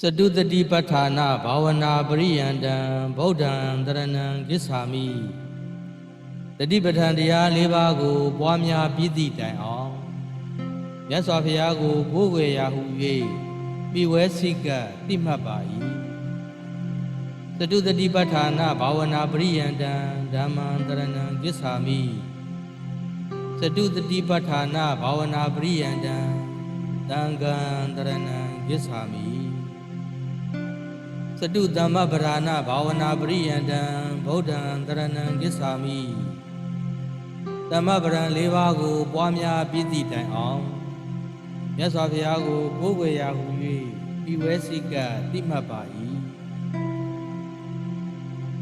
စတုတတိပဋ္ဌာနာဘာဝနာပရိယန္တံဗုဒ္ဓံတရဏံကိစ္ဆာမိတတိပဋ္ဌာန်တရား၄ပါးကို ပွားများပြည့်တည်တိုင်အောင်မြတ်စွာဘုရားကိုကိုးကွယ်ရာဟု၍ပြီးဝဲစိကတိမှတ်ပါ၏စတုတတိပဋ္ဌာနာဘာဝနာပရိယန္တံဓမ္မံတရဏံကိစ္ဆာမိစတုတတိပဋ္ဌာနာဘာဝနာပရိယန္တံသံဃံတရဏံကိစ္ဆာမိ စတုတမ္မပရဏဘာဝနာပရိယန္တံဗုဒ္ဓံတရဏံကိစ္ဆာမိတမ္မပရံ၄ပါးကို ပွားများပြည့်တည်တိုင်အောင်မြတ်စွာဘုရားကိုကိုးကွယ်ရာဟူ၍ပြီးဝဲစိကတိမှတ်ပါ၏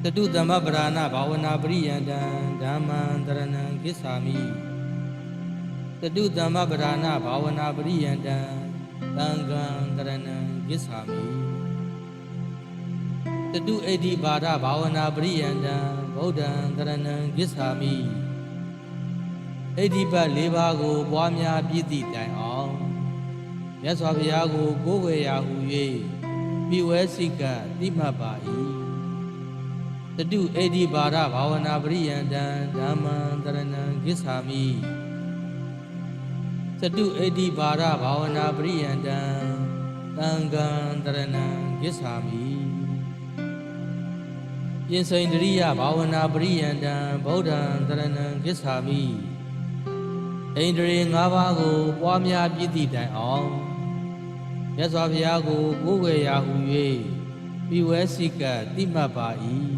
စတုတမ္မပရဏဘာဝနာပရိယန္တံဓမ္မံတရဏံကိစ္ဆာမိစတုတမ္မပရဏဘာဝနာပရိယန္တံသံဃံတရဏံကိစ္ဆာမိ တတုအဋ္ဌိပါဒဘာဝနာပရိယန္တံဗုဒ္ဓံတရဏံကိစ္ဆာမိအဋ္ဌိပတ်၄ပါးကို ပွားများပြည့်တည်တိုင်အောင်မြတ်စွာဘုရားကို ကိုးကွယ်ရာဟူ၍ပြီးဝဲစိကတိမှတ်ပါ၏တတုအဋ္ဌိပါဒဘာဝနာပရိယန္တံဓမ္မံတရဏံကိစ္ဆာမိတတုအဋ္ဌိပါဒဘာဝနာပရိယန္တံသံဃံတရဏံကိစ္ဆာမိ ပြင်စိန်တရိယဘာဝနာပရိယန္တံဗုဒ္ဓံတရဏံကိစ္ဆာမိဣန္ဒြေ၅ပါးကို ပွားများပြည့်တည်တိုင်အောင်မြတ်စွာဘုရားကိုကိုးကွယ်ရာဟူ၍ပြီးဝဲစိကတိမှတ်ပါ၏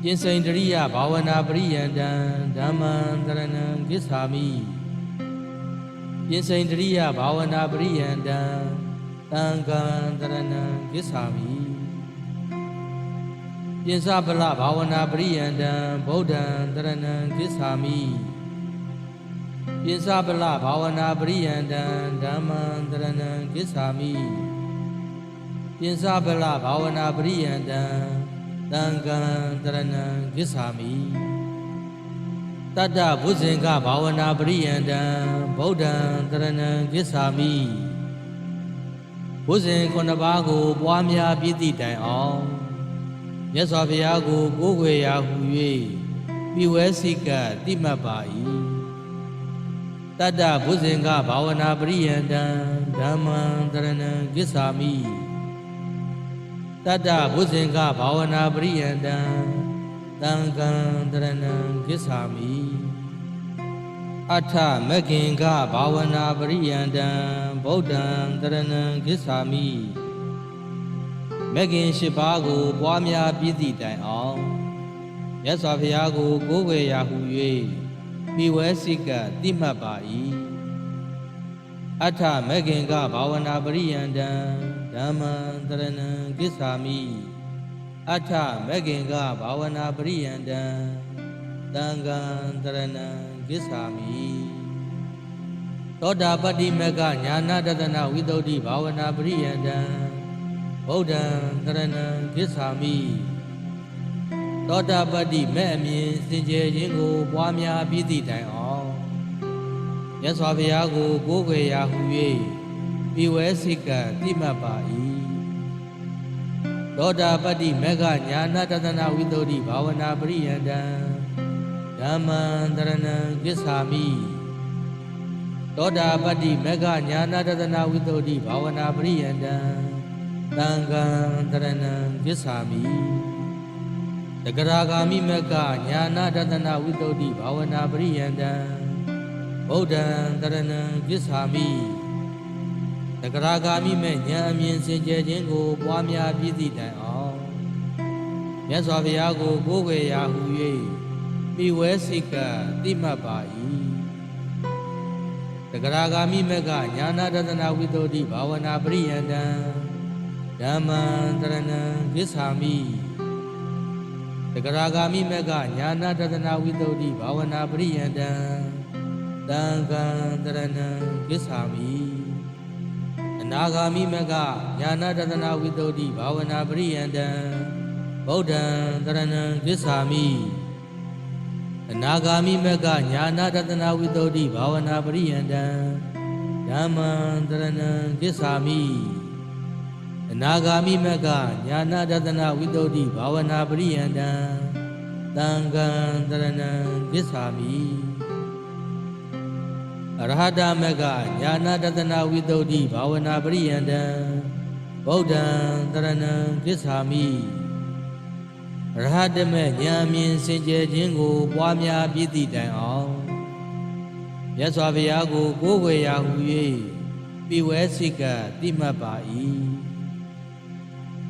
ပြင်စိန်တရိယဘာဝနာပရိယန္တံဓမ္မံတရဏံကိစ္ဆာမိပြင်စိန်တရိယဘာဝနာပရိယန္တံသံဃံတရဏံကိစ္ဆာမိ ပြင်စပလဘာဝနာပရိယန္တံဗုဒ္ဓံတရဏံကိစ္ဆာမိပြင်စပလဘာဝနာပရိယန္တံဓမ္မံတရဏံကိစ္ဆာမိပြင်စပလဘာဝနာပရိယန္တံသံဃံတရဏံကိစ္ဆာမိတတ္တဘုဇင်ကဘာဝနာပရိယန္တံဗုဒ္ဓံတရဏံကိစ္ဆာမိဘုဇင်ခုနှစ်ပါးကိုပွားများပြည့်တည်တိုင်အောင် မြတ်စွာဘုရားကိုကိုးကွယ်ရာဟူ၍ပြီးဝဲစိကတိမှတ်ပါ၏တတ္တဘုဇင်္ဂဘာဝနာပရိယန္တံဓမ္မံတရဏံကိစ္ဆာမိတတ္တဘုဇင်္ဂဘာဝနာပရိယန္တံသံဃံတရဏံကိစ္ဆာမိအထမဂ္ဂင်္ဂဘာဝနာပရိယန္တံဗုဒ္ဓံတရဏံကိစ္ဆာမိ မဂ်ခင်၈ပါးကို ပွားများပြည့်စည်တိုင်အောင်မြတ်စွာဘုရားကို ကိုးကွယ်ရာဟု၍မိဝဲစိကတိမှတ်ပါ၏အထမဂ်ခင်ကဘာဝနာပရိယန္တံဓမ္မံတရဏံကိစ္ဆာမိအထမဂ်ခင်ကဘာဝနာပရိယန္တံသံဃံတရဏံကိစ္ဆာမိသောတာပတ္တိမကညာနာတတနာဝိသုဒ္ဓိဘာဝနာပရိယန္တံ ဗုဒ္ဓံတရဏံကိစ္ဆာမိသောတာပတ္တိမဲ့အမြင်စင်ကြယ်ခြင်းကို ပွားများပြီးသည့်တိုင်အောင်မြတ်စွာဘုရားကိုကိုးကွယ်ရာဟု၍ပြီးဝဲစိကတိမှတ်ပါ၏သောတာပတ္တိမေဃညာနာတတနာဝိသုဒ္ဓိဘာဝနာပရိယန္တံဓမ္မံတရဏံကိစ္ဆာမိသောတာပတ္တိမေဃညာနာတတနာဝိသုဒ္ဓိဘာဝနာပရိယန္တံ တံဃံတရဏံကိစ္ဆာမိတဂရာဂာမိမကညာနာတတနာဝိတုဒ္ဓိဘာဝနာပရိယန္တံဗုဒ္ဓံတရဏံကိစ္ဆာမိတဂရာဂာမိမဲ့ညာအမြင်စင်ကြယ်ခြင်းကိုပွားများပြည့်စည်တိုင်အောင်မြတ်စွာဘုရားကိုကိုးကွယ်ရာဟု၍မိဝဲစိကတိမှတ်ပါ၏တဂရာဂာမိမကညာနာတတနာဝိတုဒ္ဓိဘာဝနာပရိယန္တံ ဓမ္မံတရဏံကိစ္ဆာမိတဂရာဂာမိမကညာနာတတနာဝိသုဒ္ဓိဘာဝနာပရိယန္တံတံဃံတရဏံကိစ္ဆာမိအနာဂာမိမကညာနာတတနာဝိသုဒ္ဓိဘာဝနာပရိယန္တံဗုဒ္ဓံတရဏံကိစ္ဆာမိအနာဂာမိမကညာနာတတနာဝိသုဒ္ဓိဘာဝနာပရိယန္တံဓမ္မံတရဏံကိစ္ဆာမိအ နာဂါမိမကညာနာတတနာဝိတ္တုတိဘာဝနာပရိယန္တံသံဃံတရဏံဂစ္ဆာမိအရဟတမကညာနာတတနာဝိတ္တုတိဘာဝနာပရိယန္တံဗုဒ္ဓံတရဏံဂစ္ဆာမိရဟတမေဉာဏ်မြင်စင်ကြယ်ခြင်းကို ပွားများပြည့်တည်တိုင်အောင်မြတ်စွာဘုရားကိုကိုးကွယ်ရာဟူ၍ပိဝဲစိကတိမှတ်ပါ၏အ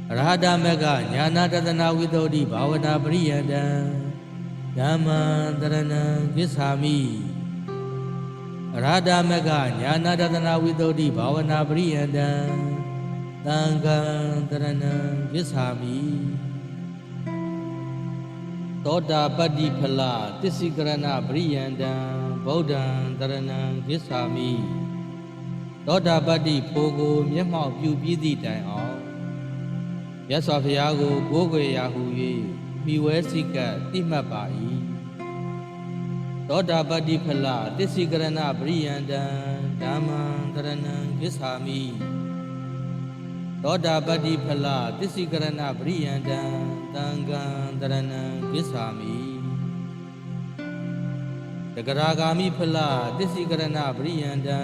ရဟတမေကညာနာတတနာဝိတ္တုတိဘာဝနာပရိယန္တံဓမ္မံတရဏံဂစ္ဆာမိအရဟတမေကညာနာတတနာဝိတ္တုတိဘာဝနာပရိယန္တံသံဃံတရဏံဂစ္ဆာမိသောတာပတ္တိဖလတစ္ဆိကရဏပရိယန္တံဗုဒ္ဓံတရဏံဂစ္ဆာမိသောတာပတ္တိဖိုကို မျက်မှောက်ပြုပြီးသည့်တိုင်အောင် မြတ်စွာဘုရားကိုကိုးကွယ်ရာဟု၍မိဝဲစိကတိမှတ်ပါ၏သောတာပတ္တိဖလတစ္ဆိကရဏပရိယန္တံဓမ္မံတရဏံဂစ္ဆာမိသောတာပတ္တိဖလတစ္ဆိကရဏပရိယန္တံသံဃံတရဏံဂစ္ဆာမိတဂရာဂာမိဖလတစ္ဆိကရဏပရိယန္တံ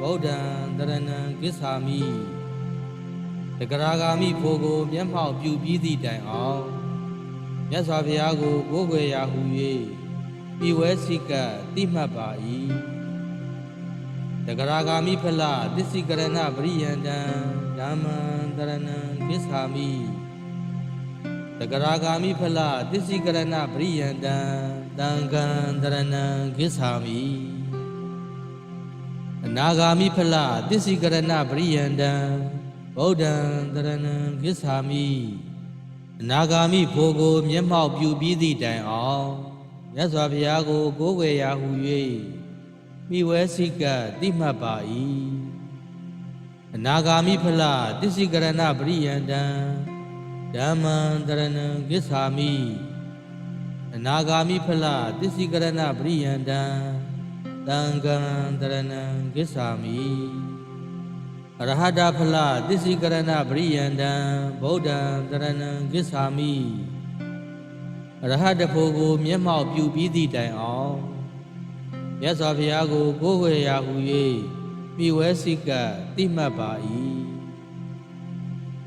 ဗုဒ္ဓံတရဏံဂစ္ဆာမိတ ဂရာဂာမိဖို့ကို မျက်မှောက်ပြုပြီးသည့်တိုင်အောင်မြတ်စွာဘုရားကိုကိုးကွယ်ရာဟု၍ပိဝဲစိကတိမှတ်ပါ၏တဂရာဂာမိဖလတစ္ဆိကရဏပရိယန္တံဓမ္မံတရဏံဂစ္ဆာမိတဂရာဂာမိဖလတစ္ဆိကရဏပရိယန္တံတံဃံတရဏံဂစ္ဆာမိအနာဂာမိဖလတစ္ဆိကရဏပရိယန္တံ ဗုဒ္ဓံတရဏံဂစ္ဆာမိအနာဂာမိဖို့ကိုမျက်မှောက်ပြုပြီးသည့်တိုင်အောင်မြတ်စွာဘုရားကိုကိုးကွယ်ရာဟု၍မိဝဲစိကတိမှတ်ပါ၏အနာဂာမိဖလတစ္ဆိကရဏပရိယန္တံဓမ္မံတရဏံဂစ္ဆာမိအနာဂာမိဖလတစ္ဆိကရဏပရိယန္တံတံဃံတရဏံဂစ္ဆာမိအ ရဟတဖလတစ္ဆိကရဏပရိယန္တံဗုဒ္ဓံတရဏံဂစ္ဆာမိအရဟတဖို့ကို မျက်မှောက်ပြုပြီးသည့်တိုင်အောင်မြတ်စွာဘုရားကိုကိုးကွယ်ရာဟု၍မိဝဲစိကတိမှတ်ပါ၏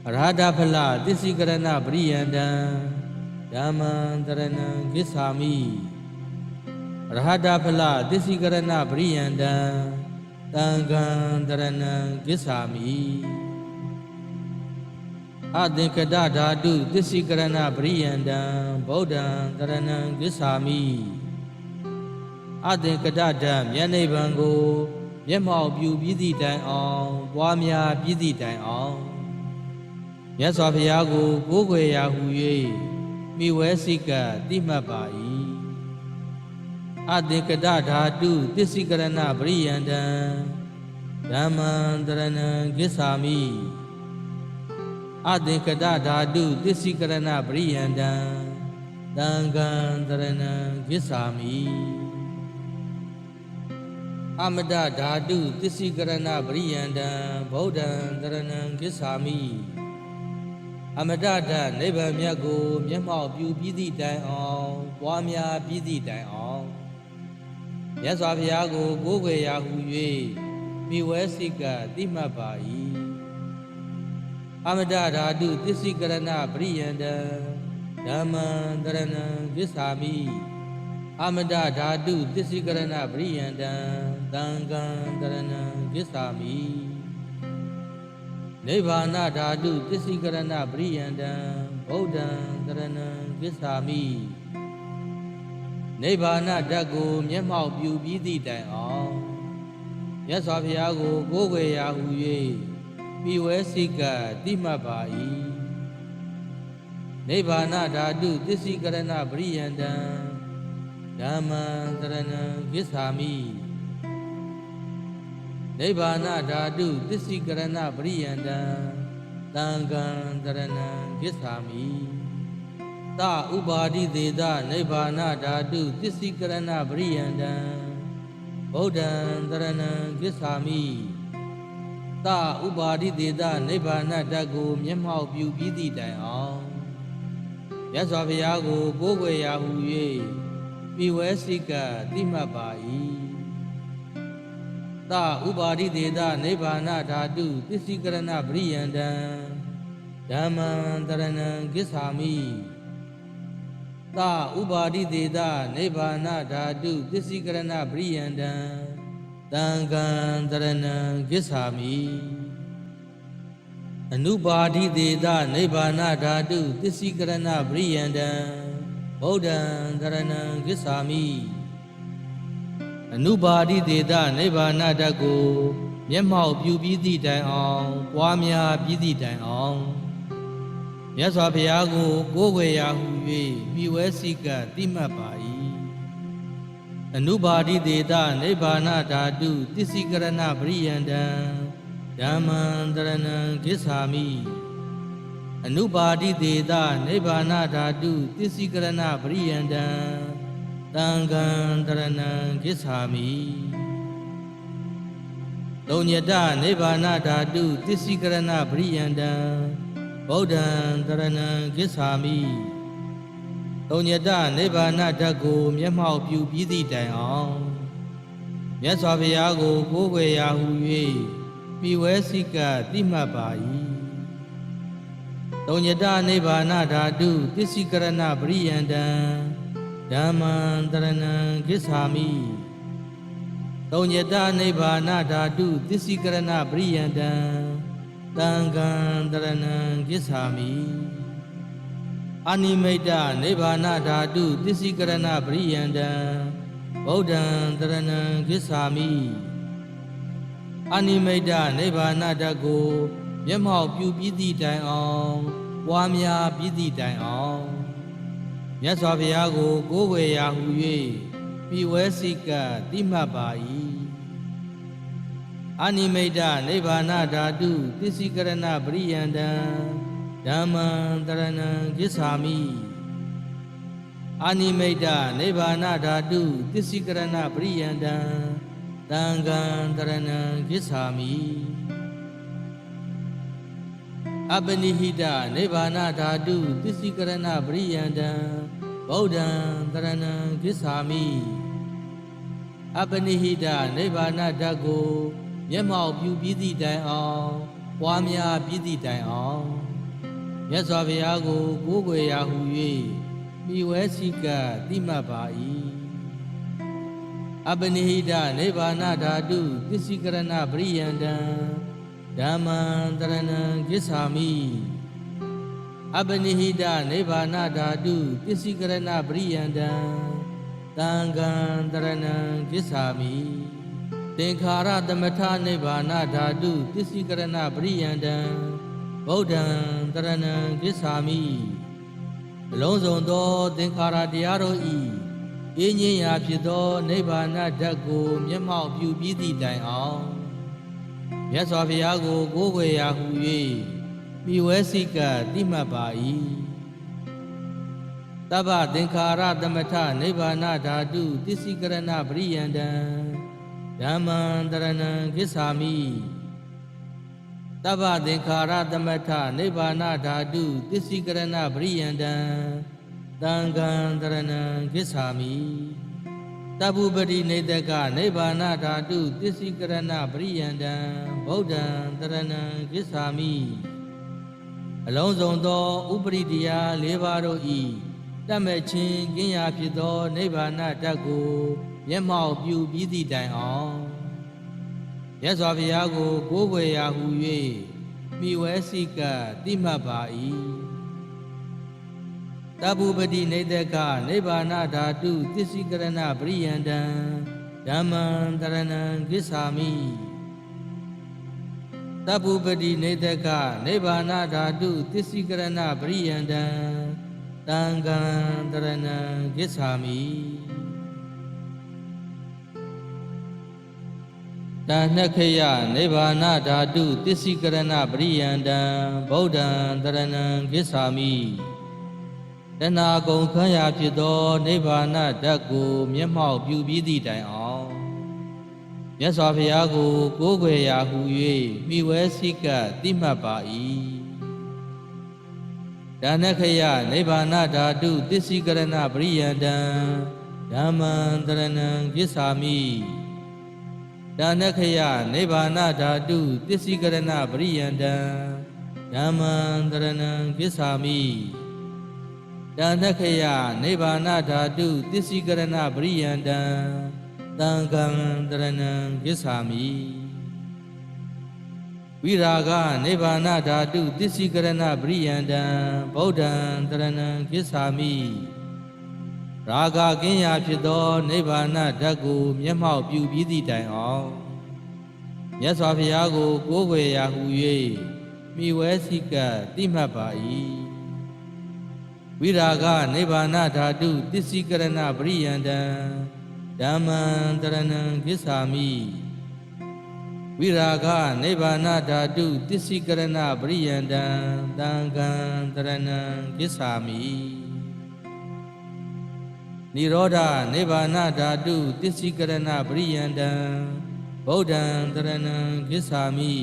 အရဟတဖလတစ္ဆိကရဏပရိယန္တံဓမ္မံတရဏံဂစ္ဆာမိအရဟတဖလတစ္ဆိကရဏပရိယန္တံ တံဃံတရဏံဂစ္ဆာမိအသင်္ကတဓာတုတစ္ဆိကရဏပရိယန္တံဗုဒ္ဓံတရဏံဂစ္ဆာမိအသင်္ကတဓာတ်မျက်နှိဗ္ဗာန်ကိုမျက်မှောက်ပြုပြီးသည့်တိုင်အောင်ပွားများပြီးသည့်တိုင်အောင်မြတ်စွာဘုရားကိုကိုးကွယ်ရာဟု၍မိဝဲစိကတိမှတ်ပါ၏ အသင်္ကတဓာတုတစ္ဆိကရဏပရိယန္တံဓမ္မံတရဏံဂစ္ဆာမိအသင်္ကတဓာတုတစ္ဆိကရဏပရိယန္တံသံဃံတရဏံဂစ္ဆာမိအမတဓာတုတစ္ဆိကရဏပရိယန္တံဗုဒ္ဓံတရဏံဂစ္ဆာမိအမတတနိဗ္ဗာန်မြတ်ကို မျက်မှောက်ပြုပြီးသည့်တိုင်အောင်ပွားများပြီးသည့်တိုင်အောင် မြတ်စွာဘုရားကိုကိုးကွယ်ရာဟု၍မိဝဲစိကတိမှတ်ပါ၏အမတဓာတုတစ္ဆိကရဏပရိယန္တံဓမ္မံတရဏံဂစ္ဆာမိအမတဓာတုတစ္ဆိကရဏပရိယန္တံသံဃံတရဏံဂစ္ဆာမိနိဗ္ဗာန်ဓာတုပစ္စည်းကရဏပရိယန္တံဗုဒ္ဓံတရဏံဂစ္ဆာမိ နိဗ္ဗာန်ဓာတ်ကို မျက်မှောက်ပြုပြီးသည့်တိုင်အောင်မြတ်စွာဘုရားကိုကိုးကွယ်ရာဟု၍ပြီးဝဲစိကတိမှတ်ပါ၏နိဗ္ဗာန်ဓာတုပစ္စည်းကရဏပရိယန္တံဓမ္မံတရဏံဂစ္ဆာမိနိဗ္ဗာန်ဓာတုသစ္စိကရဏပရိယန္တံတံဃံတရဏံဂစ္ဆာမိ သဥပါတိသေသနိဗ္ဗာန်ဓာတုသစ္စိကရဏပရိယန္တံဗုဒ္ဓံတရဏံဂစ္ဆာမိသဥပါရိသေသနိဗ္ဗာန်ဓာတ်ကို မျက်မှောက်ပြုပြီးသည့်တိုင်အောင်မြတ်စွာဘုရားကိုကိုးကွယ်ရာဟူ၍မိဝဲစိကတိမှတ်ပါ၏သဥပါရိသေသနိဗ္ဗာန်ဓာတုသစ္စည်းကရဏပရိယန္တံဓမ္မံတရဏံကိစ္ဆာမိ သဥပါရိသေသနိဗ္ဗာန်ဓာတုသစ္စည်းကရဏပရိယန္တံတံကံတရဏံကိစ္ဆာမိအနုပါတိသေသနိဗ္ဗာန်ဓာတုသစ္စည်းကရဏပရိယန္တံဗုဒ္ဓံတရဏံကိစ္ဆာမိအနုပါတိသေသနိဗ္ဗာန်ဓာတ်ကို မျက်မှောက်ပြုပြီးသည့်တိုင်အောင် ပွားများပြီးသည့်တိုင်အောင် မြတ်စွာဘုရားကိုကိုးကွယ်ရာဟု၍မိဝဲစိကတိမှတ်ပါ၏အနုပါတိသေသနိဗ္ဗာန်ဓာတုသစ္စည်းကရဏပရိယန္တံဓမ္မံတရဏံကိစ္ဆာမိအနုပါတိသေသနိဗ္ဗာန်ဓာတုသစ္စည်းကရဏပရိယန္တံတံကံတရဏံကိစ္ဆာမိလုံညတနိဗ္ဗာန်ဓာတုသစ္စည်းကရဏပရိယန္တံ ဗုဒ္ဓံတရဏံကိစ္ဆာမိလုံညတနိဗ္ဗာန်ဓာတ်ကို မျက်မှောက်ပြုပြီးသည့်တိုင်အောင်မြတ်စွာဘုရားကိုကိုးကွယ်ရာဟု၍မိဝဲစိကတိမှတ်ပါ၏လုံညတနိဗ္ဗာန်ဓာတုသစ္စည်းကရဏပရိယန္တံဓမ္မံတရဏံကိစ္ဆာမိသုံးညတနိဗ္ဗာန်ဓာတုသစ္စည်းကရဏပရိယန္တံ တံကံတရဏံကိစ္ဆာမိအာနိမိတ်တနိဗ္ဗာန်ဓာတုသစ္စည်းကရဏပရိယန္တံဗုဒ္ဓံတရဏံကိစ္ဆာမိအာနိမိတ်တနိဗ္ဗာန်ဓာတ်ကိုမျက်မှောက်ပြုပြီးသည့်တိုင်အောင်ပွားများပြီးသည့်တိုင်အောင်မြတ်စွာဘုရားကိုကိုးကွယ်ရာဟု၍မိဝဲစိကတိမှတ်ပါ၏ အာနိမိတ်တနိဗ္ဗာန်ဓာတုသစ္စည်းကရဏပရိယန္တံဓမ္မံတရဏံကိစ္ဆာမိအာနိမိတ်တနိဗ္ဗာန်ဓာတုသစ္စည်းကရဏပရိယန္တံတံကံတရဏံကိစ္ဆာမိအပနိဟိတနိဗ္ဗာန်ဓာတုသစ္စည်းကရဏပရိယန္တံဗုဒ္ဓံတရဏံကိစ္ဆာမိအပနိဟိတနိဗ္ဗာန်ဓာတ်ကို မျက်မှောက်ပြုပြီးသည့်တိုင်အောင်ပွားများပြီးသည့်တိုင်အောင်မြတ်စွာဘုရားကိုကိုးကွယ်ရာဟု၍မိဝဲစိကတိမှတ်ပါ၏အပနိဟိတနိဗ္ဗာန်ဓာတုသစ္စည်းကရဏပရိယန္တံဓမ္မံတရဏံကိစ္ဆာမိအပနိဟိတနိဗ္ဗာန်ဓာတုပစ္စည်းကရဏပရိယန္တံတံကံတရဏံကိစ္ဆာမိ သင်္ခါရသမထနိဗ္ဗာန်ဓာတုပစ္စည်းကရဏပရိယန္တံဗုဒ္ဓံတရဏံကိစ္ဆာမိအလုံးစုံသောသင်္ခါရတရားတို့ဤအင်းငင်းရာဖြစ်သောနိဗ္ဗာန်ဓာတ်ကို မျက်မှောက်ပြုပြီးသည့်တိုင်အောင်မြတ်စွာဘုရားကို ကိုးကွယ်ရာဟု၍မိဝဲစိကတိမှတ်ပါ၏တဗ္ဗသင်္ခါရသမထနိဗ္ဗာန်ဓာတုသစ္စည်းကရဏပရိယန္တံ ဓမ္မံတရဏံကိစ္ဆာမိတဗ္ဗသင်္ခါရသမထနိဗ္ဗာန်ဓာတုသစ္စည်းကရဏပရိယန္တံတံကံတရဏံကိစ္ဆာမိတဗ္ဗုပတိနေတကနိဗ္ဗာန်ဓာတုသစ္စည်းကရဏပရိယန္တံဗုဒ္ဓံတရဏံကိစ္ဆာမိအလုံးစုံသောဥပရိတရား၄ပါးတို့ဤ တတ်မဲ့ခြင်းကင်းရာဖြစ်သောနိဗ္ဗာန်ဓာတ်ကိုမျက်မှောက်ပြုပြီးသည့်တိုင်အောင်မြတ်စွာဘုရားကို ကိုးကွယ်ရာဟု၍မိဝဲစိကတိမှတ်ပါ၏တပုပတိနေတကနိဗ္ဗာန်ဓာတုသစ္စည်းကရဏပရိယန္တံဓမ္မံတရဏံကိစ္ဆာမိတပုပတိနေတကနိဗ္ဗာန်ဓာတုသစ္စည်းကရဏပရိယန္တံ တံကံတရဏံကိစ္ဆာမိတဏ္ဍခယနိဗ္ဗာန်ဓာတုသစ္စည်းကရဏပရိယန္တံဗုဒ္ဓံတရဏံကိစ္ဆာမိတဏှာကုံခမ်းရာဖြစ်သောနိဗ္ဗာန်ဓာတ်ကိုမျက်မှောက်ပြုပြီးသည့်တိုင်အောင်မြတ်စွာဘုရားကိုကိုးကွယ်ရာဟု၍မိဝဲစိကတိမှတ်ပါ၏ ဒါနခယနိဗ္ဗာနဓာတုသစ္စိကရဏပရိယန္တံဓမ္မံတရဏံကိစ္ဆာမိဒါနခယနိဗ္ဗာနဓာတုသစ္စိကရဏပရိယန္တံဓမ္မံတရဏံကိစ္ဆာမိဒါနခယနိဗ္ဗာနဓာတုသစ္စိကရဏပရိယန္တံတံကံတရဏံကိစ္ဆာမိဝိ ရာဂနိဗ္ဗာနဓာတုသစ္စိကရဏပရိယန္တံဗုဒ္ဓံတရဏံကိစ္ဆာမိရာဂကင်းရာဖြစ်သောနိဗ္ဗာန်ဓာတ်ကို မျက်မှောက်ပြုပြီးသည့်တိုင်အောင်မြတ်စွာဘုရားကို ကိုးကွယ်ရာဟု၍မိဝဲစိကတိမှတ်ပါ၏ဝိရာဂနိဗ္ဗာန်ဓာတုသစ္စိကရဏပရိယန္တံဓမ္မံတရဏံကိစ္ဆာမိ ဝိရာဂနိဗ္ဗာန်ဓာတုသစ္စိကရဏပရိယန္တံတံကံတရဏံကိစ္ဆာမိနိရောဓနိဗ္ဗာန်ဓာတုသစ္စိကရဏပရိယန္တံဗုဒ္ဓံတရဏံကိစ္ဆာမိ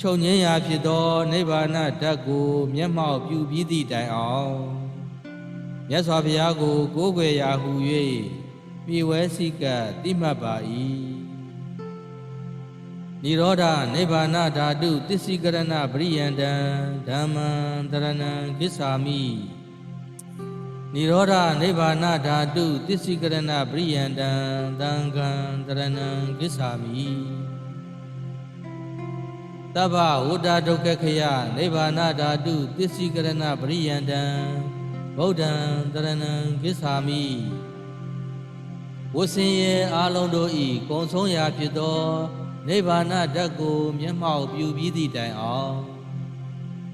ချုပ်ငင်းရာဖြစ်သောနိဗ္ဗာန်ဓာတ်ကိုမျက်မှောက်ပြုပြီးသည့်တိုင်အောင်မြတ်စွာဘုရားကိုကိုးကွယ်ရာဟု၍မြေဝဲစိကတိမှတ်ပါ၏ နိရောဓနိဗ္ဗာန်ဓာတုသစ္စိကရဏပရိယန္တံဓမ္မံတရဏံကိစ္ဆာမိနိရောဓနိဗ္ဗာန်ဓာတုသစ္စိကရဏပရိယန္တံသံဃံတရဏံကိစ္ဆာမိတဗ္ဗဝတ္တဒုက္ခခယနိဗ္ဗာန်ဓာတုသစ္စိကရဏပရိယန္တံဗုဒ္ဓံတရဏံကိစ္ဆာမိဝဆင်းရဲအာလုံးတို့ဤကုံဆုံးရာဖြစ်သော နိဗ္ဗာန်ဓာတ်ကို မျက်မှောက်ပြုပြီးသည့်တိုင်အောင်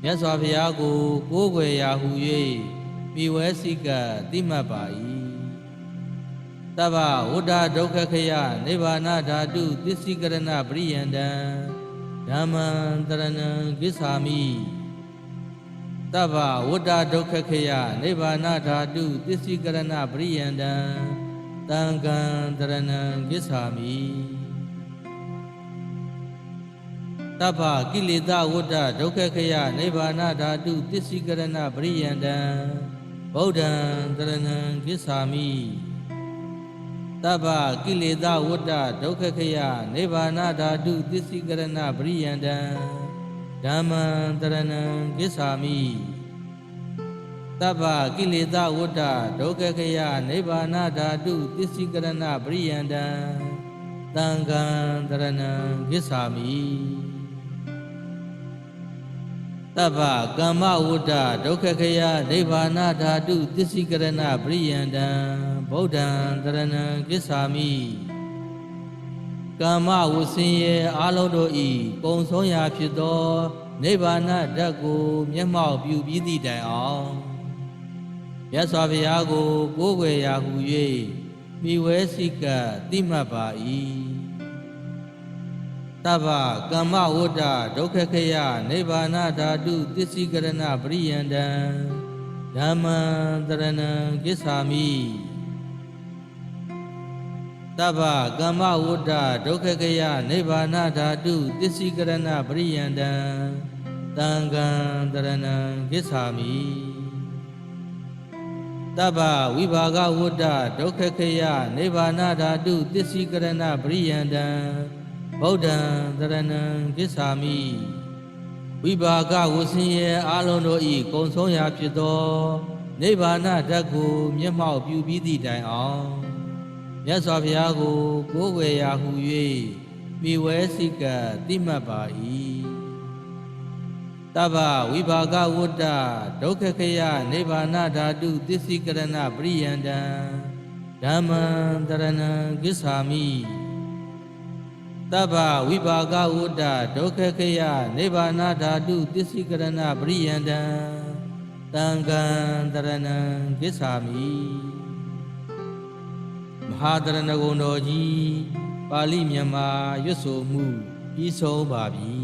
မြတ်စွာဘုရားကို ကိုးကွယ်ရာဟု၍မိဝဲစိကတိမှတ်ပါ၏တဗ္ဗဝတ္တဒုက္ခခယနိဗ္ဗာန်ဓာတုသစ္စိကရဏပရိယန္တံဓမ္မံတရဏံကိစ္ဆာမိတဗ္ဗဝတ္တဒုက္ခခယနိဗ္ဗာန်ဓာတုသစ္စိကရဏပရိယန္တံတံကံတရဏံကိစ္ဆာမိ တဗ္ဗကိလေသာဝတ္တဒုက္ခခယနိဗ္ဗာန်ဓာတုသစ္စိကရဏပရိယန္တံဗုဒ္ဓံတရဏံကိစ္ဆာမိတဗ္ဗကိလေသာဝတ္တဒုက္ခခယနိဗ္ဗာန်ဓာတုသစ္စိကရဏပရိယန္တံဓမ္မံတရဏံကိစ္ဆာမိတဗ္ဗကိလေသာဝတ္တဒုက္ခခယနိဗ္ဗာန်ဓာတုသစ္စိကရဏပရိယန္တံသံဃံတရဏံကိစ္ဆာမိ တဗ္ဗကမ္မဝတ္တဒုက္ခခယနိဗ္ဗာန်ဓာတုသစ္စိကရဏပရိယန္တံဗုဒ္ဓံတရဏံကိစ္ဆာမိကမ္မဝဆင်းရဲအာလုံးတို့ဤပုံဆုံးရာဖြစ်သောနိဗ္ဗာန်ဓာတ်ကို မျက်မှောက်ပြုပြီးသည့်တိုင်အောင်မြတ်စွာဘုရားကို ကိုးကွယ်ရာဟု၍မိဝဲစိကတိမှတ်ပါ၏ တဗ္ဗကမ္မဝတ္တဒုက္ခခယနိဗ္ဗာန်ဓာတုသစ္စိကရဏပရိယန္တံဓမ္မံတရဏံကိစ္ဆာမိတဗ္ဗကမ္မဝတ္တဒုက္ခခယနိဗ္ဗာန်ဓာတုသစ္စိကရဏပရိယန္တံတံကံတရဏံကိစ္ဆာမိတဗ္ဗဝိဘာဂဝတ္တဒုက္ခခယနိဗ္ဗာန်ဓာတုသစ္စိကရဏပရိယန္တံ ဗုဒ္ဓံတရဏံကိစ္ဆာမိဝိဘာကဝဆင်းရဲအာလုံးတို့ဤကုံဆုံးရာဖြစ်သောနိဗ္ဗာန်ဓာတ်ကို မျက်မှောက်ပြုပြီးသည့်တိုင်အောင်မြတ်စွာဘုရားကိုကိုးကွယ်ရာဟု၍မိဝဲစိကတိမှတ်ပါ၏တဗ္ဗဝိဘာကဝတ္တဒုက္ခခယနိဗ္ဗာန်ဓာတုသစ္စိကရဏပရိယန္တံဓမ္မံတရဏံကိစ္ဆာမိ တဗ္ဗဝိပါကဝတ္တဒုက္ခခယနိဗ္ဗာန်ဓာတုသစ္စိကရဏပရိယန္တံတံကံတရဏံကိစ္ဆာမိမဟာတရဏဂုံတော်ကြီးပါဠိမြန်မာရွတ်ဆိုမှုပြီးဆုံးပါပြီ